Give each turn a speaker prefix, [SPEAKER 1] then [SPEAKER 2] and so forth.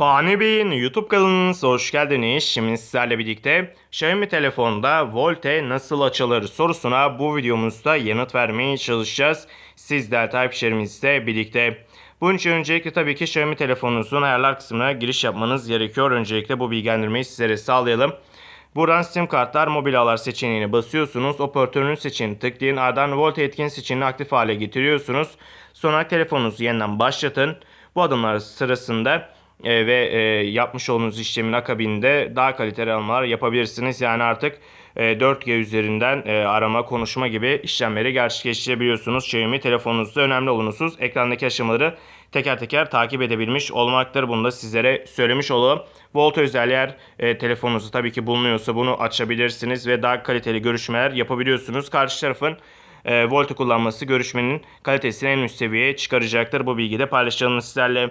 [SPEAKER 1] Fani Bey'in YouTube kanalınıza hoş geldiniz. Şimdi sizlerle birlikte Xiaomi telefonda Volte nasıl açılır sorusuna bu videomuzda yanıt vermeye çalışacağız. Sizler takipçilerimizle birlikte. Bunun için öncelikle tabii ki Xiaomi telefonunuzun ayarlar kısmına giriş yapmanız gerekiyor. Öncelikle bu bilgilendirmeyi sizlere sağlayalım. Buradan sim kartlar, mobil ağlar seçeneğine basıyorsunuz. Operatörünün seçeneğini tıklayın. Ardından Volte etkin seçeneğini aktif hale getiriyorsunuz. Sonra telefonunuzu yeniden başlatın. Bu adımlar sırasında e, ve e, yapmış olduğunuz işlemin akabinde daha kaliteli aramalar yapabilirsiniz. Yani artık e, 4G üzerinden e, arama, konuşma gibi işlemleri gerçekleştirebiliyorsunuz. Xiaomi telefonunuzda önemli olunusuz. Ekrandaki aşamaları teker teker takip edebilmiş olmaktır. Bunu da sizlere söylemiş olalım. Volt özelliği eğer e, telefonunuzda tabii ki bulunuyorsa bunu açabilirsiniz ve daha kaliteli görüşmeler yapabiliyorsunuz. Karşı tarafın e, Volt'u kullanması görüşmenin kalitesini en üst seviyeye çıkaracaktır. Bu bilgiyi de paylaşalım sizlerle.